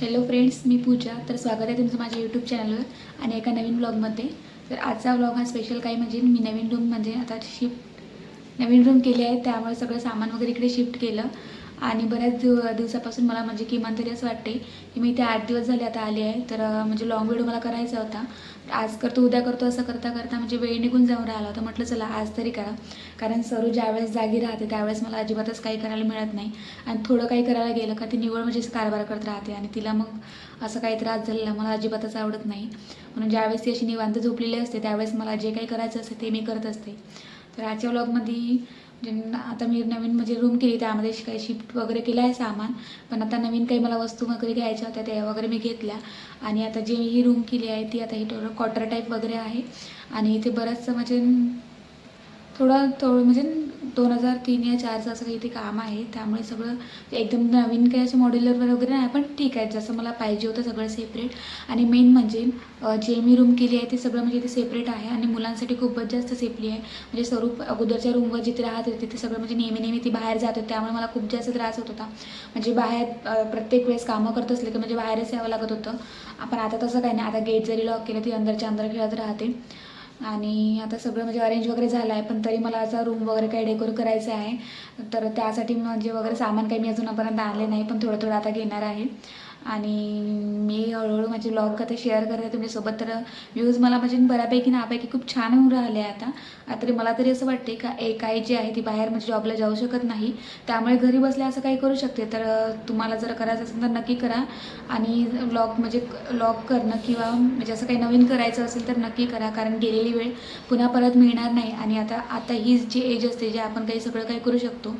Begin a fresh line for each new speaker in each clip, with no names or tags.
Hello friends मी पूजा. तर स्वागत आहे तुमचं माझ्या यूट्यूब चॅनलवर आणि एका नवीन ब्लॉगमध्ये तर आजचा ब्लॉग हा स्पेशल काही म्हणजे मी नवीन रूम म्हणजे आता शिफ्ट नवीन रूम केली आहे त्यामुळे सगळं सामान वगैरे इकडे शिफ्ट केलं. आणि बऱ्याच दिव दिवसापासून मला म्हणजे किमान तरी असं वाटते की मी ते आठ दिवस झाले आता आले आहे. तर म्हणजे लॉंग व्हिडिओ मला करायचा होता. आज करतो उद्या करतो असं करता करता म्हणजे वेळ निघून जाऊन राहिला होता. म्हटलं चला आज तरी करा. कारण सरू ज्यावेळेस जागी राहते त्यावेळेस मला अजिबातच काही करायला मिळत नाही. आणि थोडं काही करायला गेलं का ती निवड म्हणजे कारभार करत राहते. आणि तिला मग असं काही त्रास झालेला मला अजिबातच आवडत नाही. म्हणून ज्यावेळेस ती अशी निवांत झोपलेली असते त्यावेळेस मला जे काही करायचं असते ते मी करत असते. तर आजच्या व्लॉगमध्ये ज्यांना आता मी नवीन म्हणजे रूम केली त्यामध्ये काही शिफ्ट वगैरे केलं आहे सामान. पण आता नवीन काही मला वस्तू वगैरे घ्यायच्या होत्या त्या वगैरे मी घेतल्या. आणि आता जी ही रूम केली आहे ती आता ही थोडं क्वार्टर टाईप वगैरे आहे. आणि इथे बरंचसं म्हणजे थोडं थोडं म्हणजे दोन हजार तीन या चारचं असं काही इथे काम आहे. त्यामुळे सगळं एकदम नवीन काही असं मॉड्युलर वगैरे नाही पण ठीक आहे. जसं मला पाहिजे होतं सगळं सेपरेट आणि मेन म्हणजे जे मी रूम केली आहे ते सगळं म्हणजे इथे सेपरेट आहे. आणि मुलांसाठी खूपच जास्त सेफली आहे. म्हणजे स्वरूप अगोदरच्या रूमवर जिथे राहत होते तिथे सगळं म्हणजे नेहमी नेहमी ती बाहेर जात होती. त्यामुळे मला खूप जास्त त्रास होत होता. म्हणजे बाहेर प्रत्येक वेळेस कामं करत असले की म्हणजे बाहेरच यावं लागत होतं. आपण आता तसं काही नाही. आता गेट जरी लॉक केलं ती अंदरच्या अंदर खेळत राहते. आणि आता सगळं म्हणजे अरेंज वगैरे झालं आहे पण तरी मला असा रूम वगैरे काही डेकोर करायचं आहे. तर त्यासाठी म्हणजे वगैरे सामान काही मी अजूनपर्यंत आणले नाही पण थोडं थोडं आता घेणार आहे. आणि मी हळूहळू माझे ब्लॉग आता शेअर करते. तुमच्यासोबत तर व्ह्यूज मला म्हणजे बऱ्यापैकी नापैकी खूप छान होऊन राहिले आता. आता तरी मला तरी असं वाटते का एक आई जी आहे ती बाहेर म्हणजे जॉबला जाऊ शकत नाही. त्यामुळे घरी बसल्या असं काही करू शकते. तर तुम्हाला जर करायचं असेल तर नक्की करा. आणि ब्लॉग म्हणजे ब्लॉग करणं किंवा म्हणजे असं काही नवीन करायचं असेल तर नक्की करा. कारण गेलेली वेळ पुन्हा परत मिळणार नाही. आणि आता आता ही जी एज असते जे आपण काही सगळं काही करू शकतो.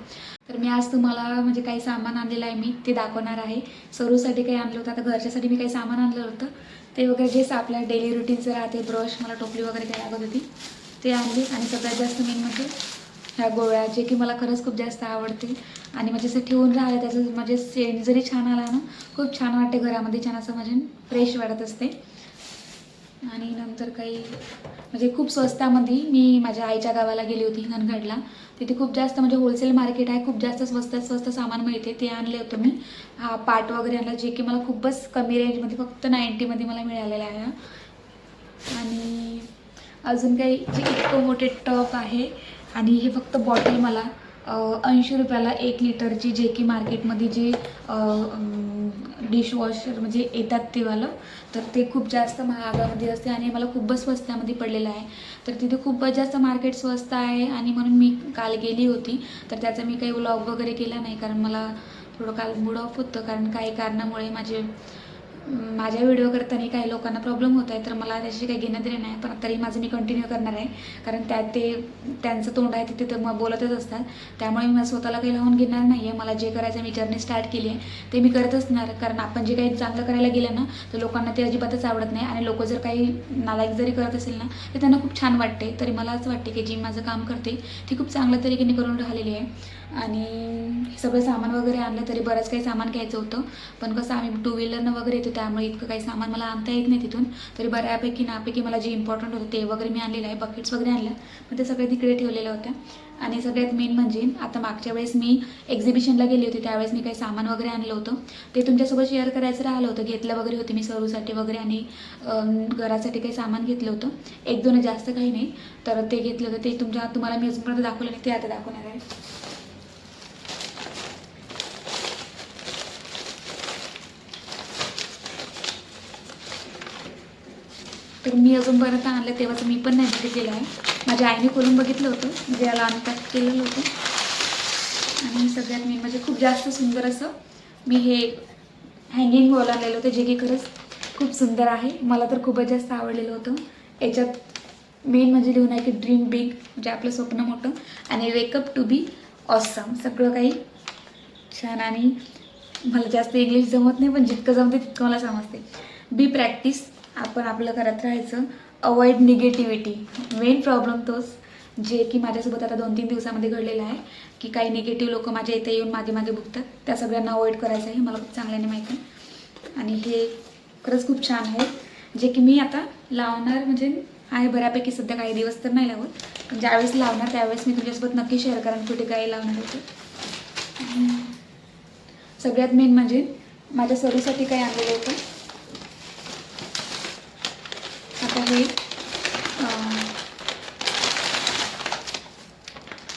तर मी आज तुम्हाला म्हणजे काही सामान आणलेलं आहे मी ते दाखवणार आहे. सरूसाठी काही आणलं होतं आता घरच्यासाठी मी काही सामान आणलं होतं. ते वगैरे जे आपल्या डेली रुटीनचं राहते ब्रश मला टोपली वगैरे काही लागत होती ते आणली. आणि सगळ्यात जास्त मेन म्हणजे ह्या गोळ्या जे की मला खरंच खूप जास्त आवडते. आणि म्हणजे असं ठेवून राहिलं त्याचं म्हणजे सेंट जरी छान आला ना खूप छान वाटते घरामध्ये छान असं म्हणजे फ्रेश वाटत असते. आणि नंतर काही म्हणजे खूप स्वस्तामध्ये मी माझ्या आईच्या गावाला गेली होती ननगडला तिथे खूप जास्त म्हणजे होलसेल मार्केट आहे खूप जास्त स्वस्त स्वस्त सामान मिळते ते आणले होतं मी हा पाट वगैरे आणला जे की मला खूपच कमी रेंजमध्ये फक्त नाईंटीमध्ये मला मिळालेला आहे हा. आणि अजून काही जे इतकं मोठे टप आहे आणि हे फक्त बॉटल मला ऐंशी रुपयाला एक लिटरची जे की मार्केटमध्ये जे डिशवॉशर म्हणजे येतात तेवालं तर ते खूप जास्त महागामध्ये असते आणि मला खूपच स्वस्तामध्ये पडलेलं आहे. तर तिथे खूपच जास्त मार्केट स्वस्त आहे आणि म्हणून मी काल गेली होती तर त्याचा मी काही व्लॉग वगैरे केला नाही कारण मला थोडं काल मूड ऑफ होतं कारण काही कारणामुळे माझे माझ्या व्हिडिओ करताना काही लोकांना प्रॉब्लेम होत आहे तर मला त्याची काही घेणं देणं नाही पण तरी माझं मी कंटिन्यू करणार आहे. कारण त्यात ते त्यांचं तोंड आहे तिथे ते मग बोलतच असतात. त्यामुळे मी माझं स्वतःला काही लावून घेणार नाही आहे मला जे करायचं मी जर्नी स्टार्ट केली आहे ते मी करत असणार. कारण आपण जे काही चांगलं करायला गेलं ना तर लोकांना ते अजिबातच आवडत नाही. आणि लोक जर काही नालायक जरी करत असेल ना तर त्यांना खूप छान वाटते. तरी मला असं वाटते की जी माझं काम करते ती खूप चांगल्या तरीकेने करून राहिलेली आहे. आणि हे सगळं सामान वगैरे आणलं तरी बरंच काही सामान घ्यायचं होतं. पण कसं आम्ही टू व्हीलरनं वगैरे येतो त्यामुळे इतकं काही सामान मला आणता येत नाही तिथून. तरी बऱ्यापैकी नापैकी मला जे इम्पॉर्टंट होतं ते वगैरे मी आणलेलं आहे बकेट्स वगैरे आणल्या पण ते सगळे तिकडे ठेवलेल्या होत्या. आणि सगळ्यात मेन म्हणजे आता मागच्या वेळेस मी एक्झिबिशनला गेली होती त्यावेळेस मी काही सामान वगैरे आणलं होतं. ते तुमच्यासोबत शेअर करायचं राहिलं होतं. घेतलं वगैरे होते मी सरूसाठी वगैरे आणि घरासाठी काही सामान घेतलं होतं. एक दोन जास्त काही नाही. तर ते घेतलं होतं. ते तुमच्या तुम्हाला मी अजूनपर्यंत दाखवलं नाही ते आता दाखवणार आहे. तर मी अजूनपर्यंत आणलं तेव्हाच मी पण नाही बघितलेलं आहे. माझ्या आईने खोलून बघितलं होतं म्हणजे याला अनपॅक केलेलं होतं. आणि सगळ्यात मी म्हणजे खूप जास्त सुंदर असं मी हे हँगिंग वॉल आणलेलं होतं जे की खरंच खूप सुंदर आहे. मला तर खूपच जास्त आवडलेलं होतं. याच्यात मेन म्हणजे लिहून आहे की ड्रीम बिग म्हणजे आपलं स्वप्न मोठं. आणि वेकअप टू बी ऑसम सगळं काही छान आणि मला जास्त इंग्लिश जमत नाही पण जितकं जमते तितकं मला समजते बी प्रॅक्टिस आपण आपलं करत राहायचं. अवॉइड निगेटिव्हिटी मेन प्रॉब्लेम तोच जे की माझ्यासोबत आता दोन तीन दिवसामध्ये घडलेलं आहे की काही निगेटिव्ह लोक माझ्या इथे येऊन मागे मागे बघतात. त्या सगळ्यांना अवॉइड करायचं आहे मला खूप चांगल्याने माहिती आहे. आणि हे खरंच खूप छान आहे. जे की मी आता लावणार म्हणजे आहे बऱ्यापैकी सध्या काही दिवस तर नाही लावत पण ज्यावेळेस लावणार त्यावेळेस मी तुझ्यासोबत नक्की शेअर करेन कुठे काही लावणार होते सगळ्यात मेन म्हणजे माझ्या सरूसाठी काही आणलेलं होतं आता हे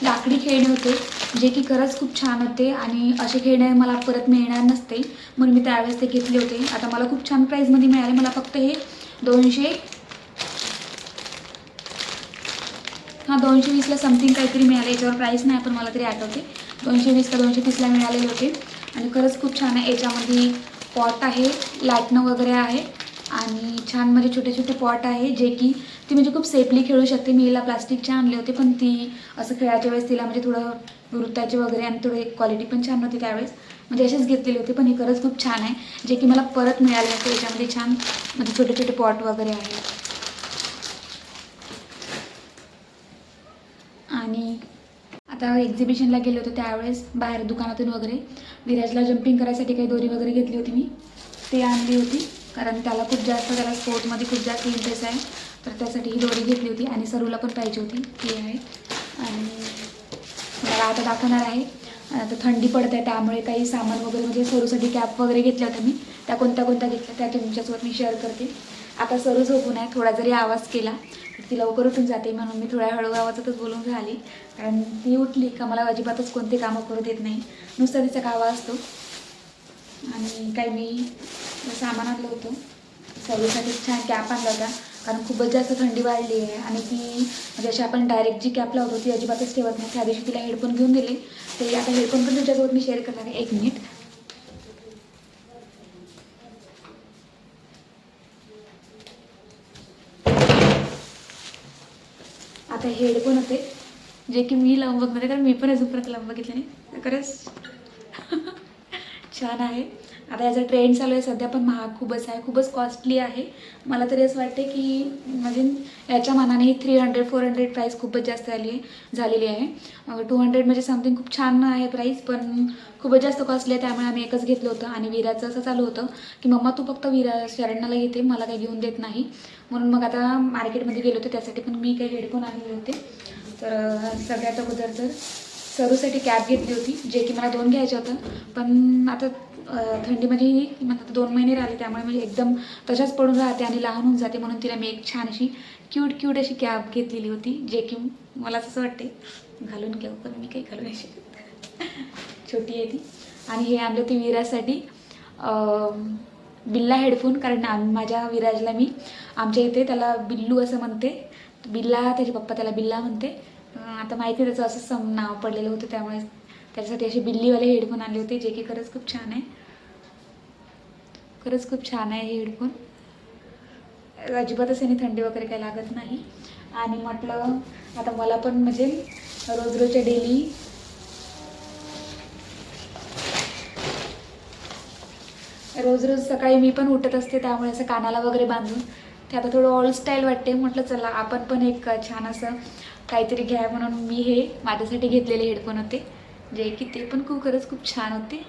लाकडी खेळणे होते जे की खरंच खूप छान होते आणि असे खेळणे मला परत मिळणार नसते म्हणून मी त्यावेळेस ते घेतले होते. आता मला खूप छान प्राईजमध्ये मिळाले मला फक्त हे दोनशे हां दोनशे वीसला समथिंग काहीतरी मिळाले याच्यावर प्राईस नाही पण मला तरी आठवते. दोनशे वीस का दोनशे तीसला मिळालेले होते. आणि खरंच खूप छान आहे याच्यामध्ये पॉट आहे लाटणं वगैरे आहे. आणि छान म्हणजे छोटे छोटे पॉट आहे जे की ती म्हणजे खूप सेफली खेळू शकते. मी हिला प्लास्टिकचे आणले होते पण ती असं खेळायच्या वेळेस तिला म्हणजे थोडं वृत्ताचे वगैरे आणि थोडं क्वालिटी पण छान होती त्यावेळेस. म्हणजे असेच घेतलेले होते पण हे खरंच खूप छान आहे. जे की मला परत मिळाले होते याच्यामध्ये छान म्हणजे छोटे छोटे पॉट वगैरे आहे आणि आता एक्झिबिशनला गेले होते त्यावेळेस बाहेर दुकानातून वगैरे. विराजला जम्पिंग करायसाठी काही दोरी वगैरे घेतली होती मी. ते आणली होती. कारण त्याला खूप जास्त त्याला स्पोर्टमध्ये खूप जास्त इंटरेस्ट आहे. तर त्यासाठी ही दोरी घेतली होती आणि सरूला पण पाहिजे होती. ती आहे. आणि मला आता दाखवणार आहे. आता थंडी पडत आहे त्यामुळे काही सामान वगैरे म्हणजे सरूसाठी कॅप वगैरे घेतल्या होत्या मी. त्या कोणत्या कोणत्या घेतल्या त्या तुमच्यासोबत मी शेअर करते. आता सरू झोपून आहे. थोडा जरी आवाज केला तर ती लवकर उठून जाते. म्हणून मी थोड्या हळू आवाजातच बोलून झाली कारण ती उठली का मला अजिबातच कोणते कामं करू देत नाही. नुसता तिचा कावा असतो. आणि काही मी सामान आणलं होतं. सर्वसाठी छान कॅप आणला होता. कारण खूपच जास्त थंडी वाढली आहे आणि ती म्हणजे अशी आपण डायरेक्ट जी कॅप लावतो ती अजिबातच ठेवत नाही. त्या दिवशी तिला हेडफोन घेऊन दिले ते आता हेडफोन पण तुमच्यासोबत मी शेअर करणार आहे. एक मिनिट आता हे हेडफोन होते. जे की मी लावून बघणार कारण मी पण अजूनपर्यंत लावून बघितले नाही. खरंच छान आहे. आता याचा ट्रेंड चालू आहे. सध्या पण महाग खूपच आहे. खूपच कॉस्टली आहे. मला तरी असं वाटते की म्हणजे याच्या मानाने ही three hundred four hundred price खूपच जास्त आली झालेली आहे. टू हंड्रेड म्हणजे समथिंग खूप छान आहे प्राईस पण खूपच जास्त कॉस्टली आहे. त्यामुळे आम्ही एकच घेतलं होतं. आणि विराचं असं चालू होतं की मम्मा तू फक्त विरा शरणाला घेते. मला काही घेऊन देत नाही. म्हणून मग आता मार्केटमध्ये गेलो होते. त्यासाठी पण मी काही हेडफोन आणले होते तर सगळ्यात अगोदर तर सरूसाठी कॅब घेतली होती जे की मला दोन घ्यायचं होतं. पण आता अं, म्हणजे आता दोन महिने राहिले त्यामुळे म्हणजे एकदम तशाच पडून राहते आणि लहान होऊन जाते म्हणून तिला मी एक छान अशी क्यूट क्यूट अशी कॅब घेतलेली होती जे की मला असं वाटते घालून घेऊ हो, पण मी काही घालू नाही शकत. छोटी आहे ती. आणि हे आणलं ते विरासाठी बिल्ला हेडफोन कारण आम माझ्या विराजला मी आमच्या इथे त्याला बिल्लू असं म्हणते. बिल्ला त्याचे पप्पा त्याला बिल्ला म्हणते. आता माहिती आहे त्याचं असं सम नाव पडलेलं होतं त्यामुळे त्याच्यासाठी असे बिल्लीवाले हेडफोन आणले होते जे की खरंच खूप छान आहे. खरंच खूप छान आहे हे हेडफोन. अजिबातच याने थंडी वगैरे काही लागत नाही. आणि म्हटलं आता मला पण म्हणजे रोज रोजच्या डेली रोज रोज सकाळी मी पण उठत असते त्यामुळे असं कानाला वगैरे बांधून. ते आता थोडं ऑल स्टाईल वाटते म्हटलं चला आपण पण एक छान असं काहीतरी घ्या म्हणून मी हे माझ्यासाठी घेतलेले हेडफोन होते. जे की ते पण खूप खरंच खूप छान होते.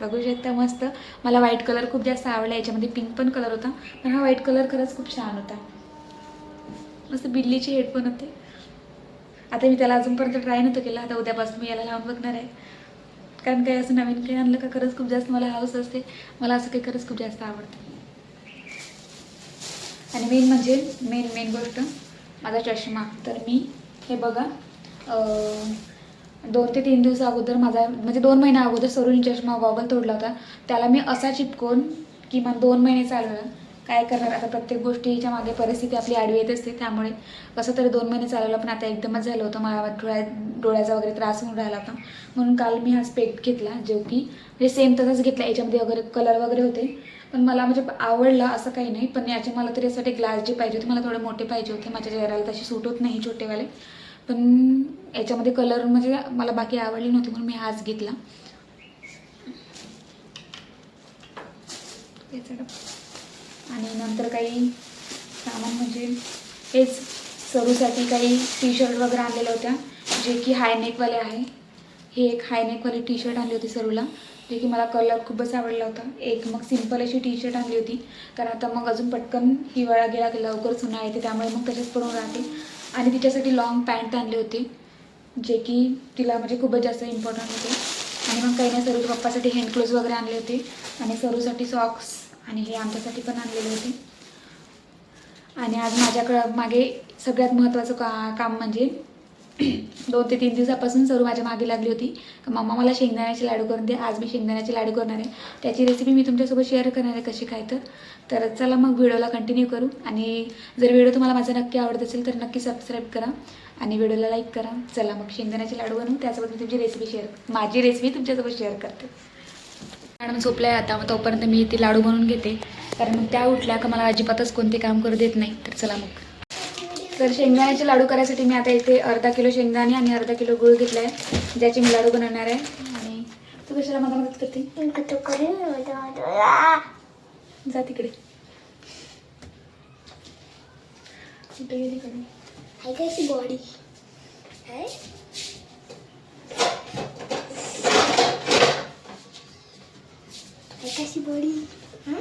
बघू शकता मस्त. मला व्हाईट कलर खूप जास्त आवडला. याच्यामध्ये पिंक पण कलर होता. पण हा व्हाईट कलर खरंच खूप छान होता. मस्त बिल्लीचे हेडफोन होते. आता मी त्याला अजूनपर्यंत ट्राय नव्हतं केलं. आता उद्यापासून मी याला लावून बघणार आहे. कारण काही असं नवीन काही आणलं का खरंच खूप जास्त मला हाऊस असते. मला असं काही खरंच खूप जास्त आवडतं. आणि मेन म्हणजे मेन मेन गोष्ट माझा चष्मा. तर मी हे बघा. दोन ते तीन दिवस अगोदर माझा म्हणजे दोन महिन्या अगोदर सरून चष्मा गॉगल तोडला होता. त्याला मी असा चिपकून किमान दोन महिने चालवला. काय करणार? आता प्रत्येक गोष्टीच्या मागे परिस्थिती आपली आडवी येत असते. त्यामुळे कसं तरी दोन महिने चालवलं पण आता एकदमच झालं होतं. मला डोळ्या डोळ्याचा वगैरे त्रास होऊन राहिला होता. म्हणून काल मी हा स्पेक्ट घेतला जो की म्हणजे सेम तसाच घेतला. याच्यामध्ये वगैरे कलर वगैरे होते. पण मला म्हणजे आवडला असं काही नाही. पण याचे मला तरी यासाठी ग्लास जे पाहिजे होते मला थोडे मोठे पाहिजे होते. माझ्या चेहऱ्याला तशी सूट होत नाही छोटेवाले. पण याच्यामध्ये कलर म्हणजे मला बाकी आवडले नव्हते म्हणून मी हाच घेतला. आणि नंतर काही सामान म्हणजे हेच. सरूसाठी काही टी शर्ट वगैरे आणलेल्या होत्या. जे की हायनेकवाले आहे. हे एक हायनेकवाली टी शर्ट आणली होती सरूला. जे की मला कलर खूपच आवडला होता. एक मग सिंपल अशी टी शर्ट आणली होती. कारण आता मग अजून पटकन हिवाळा गेला की लवकर उन्हाळा येते त्यामुळे मग तसेच पडून राहते. आणि तिच्यासाठी लॉंग पॅन्ट आणली होती जे की तिला म्हणजे खूपच जास्त इम्पॉर्टंट होते. आणि मग काही नाही सरूच्या पप्पासाठी हँडक्लोज वगैरे आणले होते. आणि सरूसाठी सॉक्स आणि हे आमच्यासाठी पण आणलेले होते. आणि आज माझ्याकडं मागे सगळ्यात महत्त्वाचं का काम म्हणजे दोन ते तीन दिवसापासून सरू माझ्या मागे लागली होती. मम्मा मला शेंगदाण्याचे लाडू करून दे. आज मी शेंगदाण्याचे लाडू करणार आहे. त्याची रेसिपी मी तुमच्यासोबत शेअर करणार आहे कशी काय तर. तर चला मग व्हिडिओला कंटिन्यू करू. आणि जर व्हिडिओ तुम्हाला माझा नक्की आवडत असेल तर नक्की सबस्क्राईब करा. आणि व्हिडिओला लाईक करा. चला मग शेंगदाण्याचे लाडू बनवू. त्यासोबत मी तुमची रेसिपी शेअर माझी रेसिपी तुमच्यासोबत शेअर करते. मॅडम झोपल्या आहे आता. मग तोपर्यंत मी ती लाडू बनवून घेते. कारण मग त्या उठल्या का मला अजिबातच कोणते काम करू देत नाही. तर चला मग. तर शेंगदाण्याचे लाडू करायसाठी मी आता इथे अर्धा किलो शेंगदाणे आणि अर्धा किलो गुळ घेतला आहे ज्याचे मी लाडू बनवणार आहे. आणि तू कशाला मला मदत करते? जा तिकडे. कुठे गेली कडे
बॉडी आहे बॉडी? हां?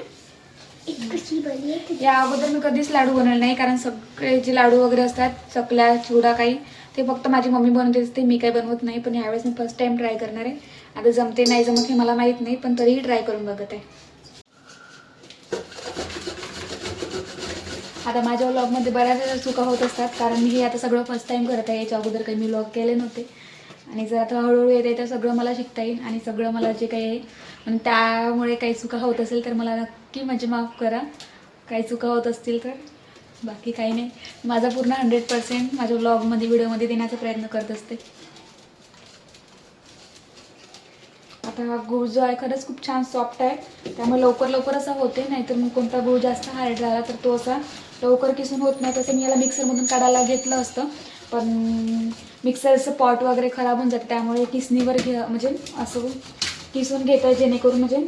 या अगोदर मी कधीच लाडू बनवले नाही कारण सगळे जे लाडू वगैरे असतात चकल्या चिवडा काही ते फक्त माझी मम्मी बनवते असते मी काही बनवत नाही पण ह्यावेळेस मी फर्स्ट टाइम ट्राय करणार आहे. आता जमते नाही जमत हे मला माहीत नाही पण तरीही ट्राय करून बघत आहे. आता माझ्या व्लॉगमध्ये बऱ्याच चुका होत असतात कारण मी हे आता सगळं फर्स्ट टाइम करत आहे याच्या अगोदर काही मी व्लॉग केले नव्हते. आणि जर आता हळूहळू येते तर सगळं मला शिकता येईल आणि सगळं मला जे काही आहे म्हणजे त्यामुळे काही चुका होत असेल तर मला नक्की म्हणजे माफ करा. काही चुका होत असतील तर बाकी काही नाही. माझा पूर्ण हंड्रेड पर्सेंट माझ्या ब्लॉगमध्ये व्हिडिओमध्ये देण्याचा प्रयत्न करत असते. आता हा गूळ जो आहे खरंच खूप छान सॉफ्ट आहे. त्यामुळे लवकर लवकर असा होते नाहीतर मग कोणता गूळ जास्त हार्ड झाला तर तो असा लवकर किसून होत नाही. तसं मी याला मिक्सरमधून काढायला घेतलं असतं. पण मिक्सरचं पॉट वगैरे खराब होऊन जातं त्यामुळे किसणीवर घे म्हणजे असं किसून घेत आहे जेणेकरून म्हणजे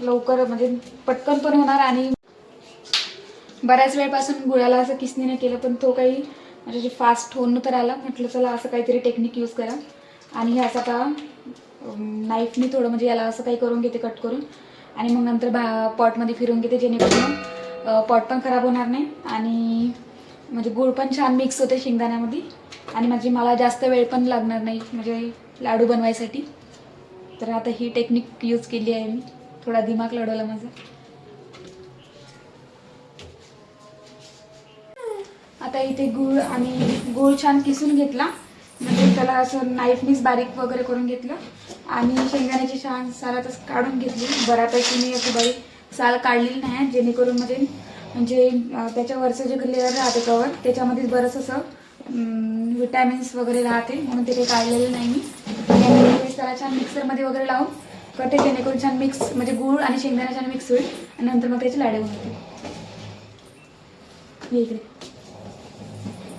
लवकर म्हणजे पटकन पण होणार आणि बऱ्याच वेळपासून गुळाला असं किसणीने केलं पण तो काही म्हणजे फास्ट होऊन तर आला. म्हटलं चला असं काहीतरी टेक्निक यूज करा. आणि हे असं आता नाईफनी थोडं म्हणजे याला असं काही करून घेते कट करून. आणि मग नंतर बा पॉटमध्ये फिरून घेते जेणेकरून पॉट पण खराब होणार नाही. आणि म्हणजे गुळ पण छान मिक्स होते शेंगदाण्यामध्ये. आणि म्हणजे मला जास्त वेळ पण लागणार नाही म्हणजे लाडू बनवायसाठी. तर आता ही टेक्निक यूज केली आहे मी. थोडा दिमाग लढवला माझा. आता इथे गूळ आणि गूळ छान किसून घेतला. त्याला असं नाईफनीच बारीक वगैरे करून घेतलं. आणि शेंगदाण्याची छान सारा तसं काढून घेतली. बऱ्यापैकी मी अशी बारीक साल काढलेली नाही जेणेकरून म्हणजे म्हणजे त्याच्यावरचं जे लेअर राहते कवर त्याच्यामध्येच बरंच असं विटॅमिन्स वगैरे राहते. म्हणून ते काही काढलेलं नाही मी. त्याला छान मिक्सरमध्ये वगैरे लावून करते. जेणेकरून छान मिक्स म्हणजे गूळ आणि शेंगदाणा छान मिक्स होईल. आणि नंतर मग त्याची लाडे बनवते. इकडे.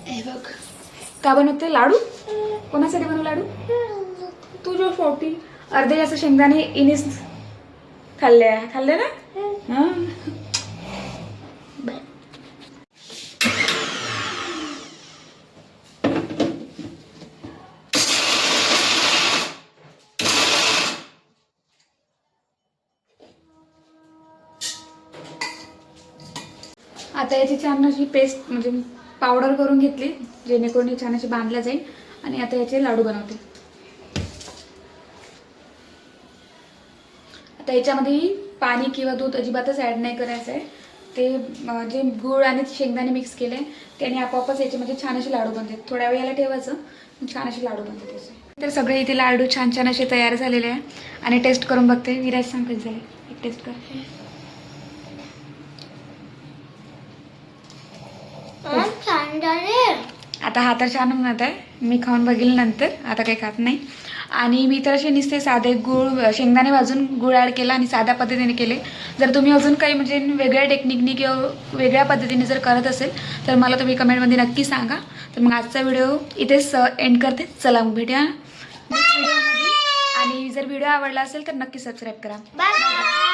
हे बघ. का बनवते? लाडू? कोणासाठी बनवू लाडू? तुझ्या शेवटी अर्धे जास्त शेंगदाणे इनीस खाल्ले खाल्ले ना? हां. आता याची छान अशी पेस्ट म्हणजे पावडर करून घेतली जेणेकरून छान अशी बांधल्या जाईल. आणि आता याचे लाडू बनवते. आता याच्यामध्ये पाणी किंवा दूध अजिबातच ॲड नाही करायचं आहे ते जे गूळ आणि शेंगदाणे मिक्स केले त्याने आपोआपच याच्यामध्ये छान असे लाडू बनतात. थोड्या वेळेला ठेवायचं छान असे लाडू बनतात त्याचे तर सगळे इथे लाडू छान छान असे तयार झालेले आहे. आणि टेस्ट करून बघते. विराज सांगत झाले एक टेस्ट कर
हा, छान झाले
आता हा तर छान म्हणत आहे. मी खाऊन बघील नंतर. आता काही खात नाही. आणि मी तर असे नुसते साधे गुळ शेंगदाणे भाजून गुळ ॲड केला आणि साध्या पद्धतीने केले. जर तुम्ही अजून काही म्हणजे वेगळ्या टेक्निकनी किंवा वेगळ्या पद्धतीने जर करत असेल तर मला तुम्ही कमेंटमध्ये नक्की सांगा. तर मग आजचा व्हिडिओ इथेच एंड करते. चला मग भेटूया. आणि जर व्हिडिओ आवडला असेल तर नक्की सबस्क्राईब करा.
बाय